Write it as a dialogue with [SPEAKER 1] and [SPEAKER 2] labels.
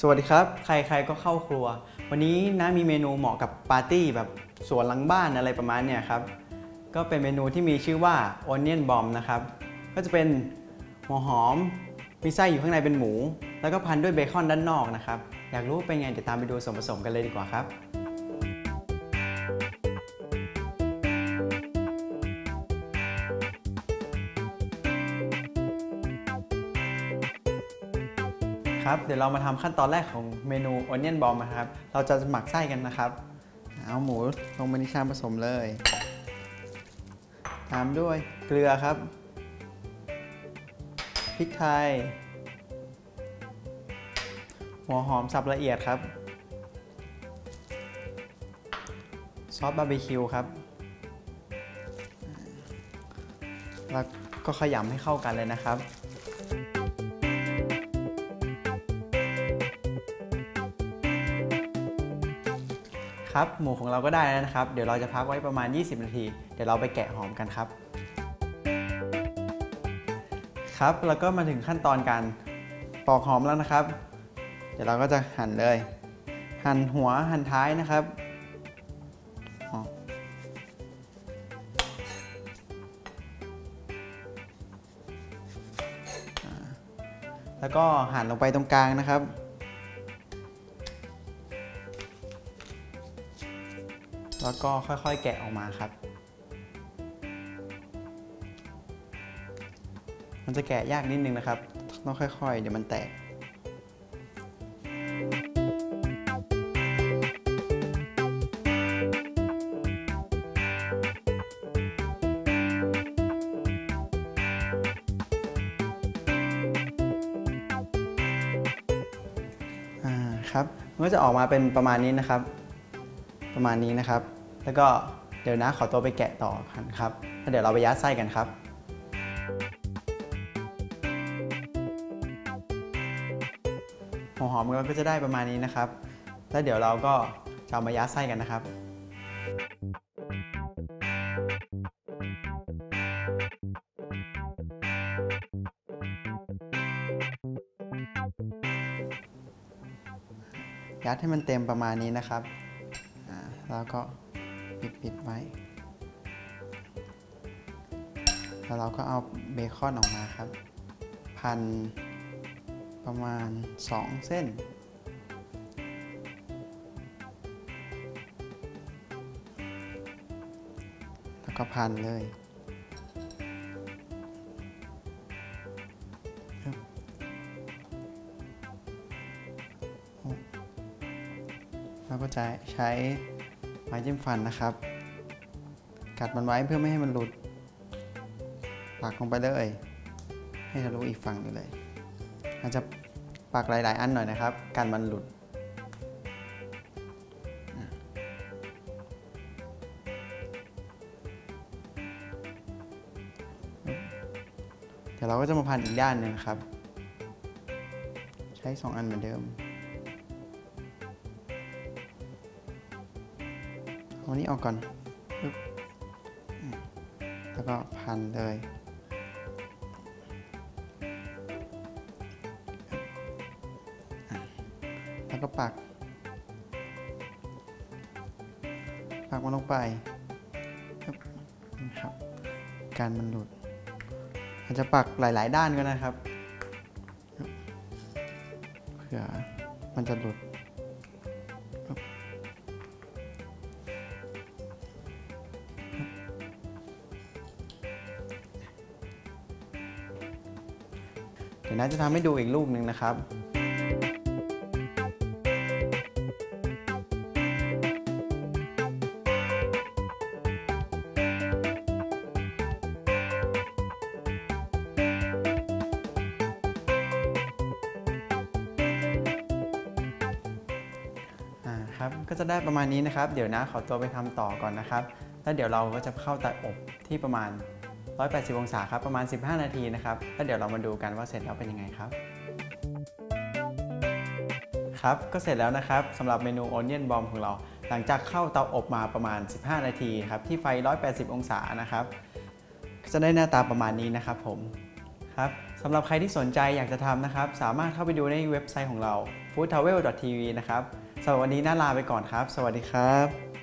[SPEAKER 1] สวัสดีครับ ใครๆก็เข้าครัว วันนี้นะมีเมนูเหมาะกับปาร์ตี้แบบสวนหลังบ้านอะไรประมาณเนี่ยครับ ก็เป็นเมนูที่มีชื่อว่า onion bomb นะครับ ก็จะเป็นหัวหอม มีไส้อยู่ข้างในเป็นหมู แล้วก็พันด้วยเบคอนด้านนอกนะครับ อยากรู้เป็นไงเดี๋ยวตามไปดูส่วนผสมกันเลยดีกว่าครับครับเดี๋ยวเรามาทำขั้นตอนแรกของเมนู onion bomb นะครับ เราจะหมักไส้กันนะครับ เอาหมูลงไปในชามผสมเลย ตามด้วยเกลือครับ พริกไทย หัวหอมสับละเอียดครับ ซอสบาร์บีคิวครับ แล้วก็ขยำให้เข้ากันเลยนะครับครับหมูของเราก็ได้แล้วนะครับ เดี๋ยวเราจะพักไว้ประมาณ 20 นาที เดี๋ยวเราไปแกะหอมกันครับ ครับ แล้วก็มาถึงขั้นตอนการปอกหอมแล้วนะครับ เดี๋ยวเราก็จะหั่นเลย หั่นหัวหั่นท้ายนะครับแล้วก็หั่นลงไปตรงกลางนะครับ แล้วก็ค่อยๆแกะออกมาครับ มันจะแกะยากนิดนึงนะครับ ต้องค่อยๆ เดี๋ยวมันแตก ครับ มันก็จะออกมาเป็นประมาณนี้นะครับ ประมาณนี้นะครับ แล้วก็เดี๋ยวนะขอตัวไปแกะต่อกันครับแล้วเดี๋ยวเราไปยัดไส้กันครับหัวหอมเราก็จะได้ประมาณนี้นะครับ แล้วเดี๋ยวเราก็จะเอามายัดไส้กันนะครับ ยัดให้มันเต็มประมาณนี้นะครับ แล้วก็ปิดปิดไว้ แล้วเราก็เอาเบคอนออกมาครับ พันประมาณ 2 เส้น แล้วก็พันเลย ราก็จะใช้ไม้จิ้มฟันนะครับ กัดมันไว้เพื่อไม่ให้มันหลุด ปักลงไปเลย ให้ทะลุอีกฝั่งหนึงเลยอาจจะปักหลาย ๆ อันหน่อยนะครับ กันมันหลุดเดี๋ยวเราก็จะมาพันอีกด้านหนึ่งครับ ใช้ 2 อันเหมือนเดิม นนี้ออกก่อนแล้วก็พันเลยแล้วก็ปัก ปักมันลงไปนะครับ การมันหลุดอาจจะปักหลาย ๆ ด้านก็นะครับเผื่อมันจะหลุด เดี๋ยวน่าจะทำให้ดูอีกลูกหนึ่งนะครับอ่าครับก็จะได้ประมาณนี้นะครับ เดี๋ยวนะขอตัวไปทำต่อก่อนนะครับ แล้วเดี๋ยวเราก็จะเข้าเตาอบที่ประมาณ 180 องศาครับประมาณ 15 นาทีนะครับแล้วเดี๋ยวเรามาดูกันว่าเสร็จแล้วเป็นยังไงครับครับก็เสร็จแล้วนะครับสำหรับเมนู Onion Bomb ของเรา หลังจากเข้าเตาอบมาประมาณ 15 นาทีครับที่ไฟ 180 องศานะครับจะได้หน้าตาประมาณนี้นะครับผมครับสำหรับใครที่สนใจอยากจะทำนะครับ สามารถเข้าไปดูในเว็บไซต์ของเรา foodtravel.tv นะครับสำหรับวันนี้น่าลาไปก่อนครับ สวัสดีครับ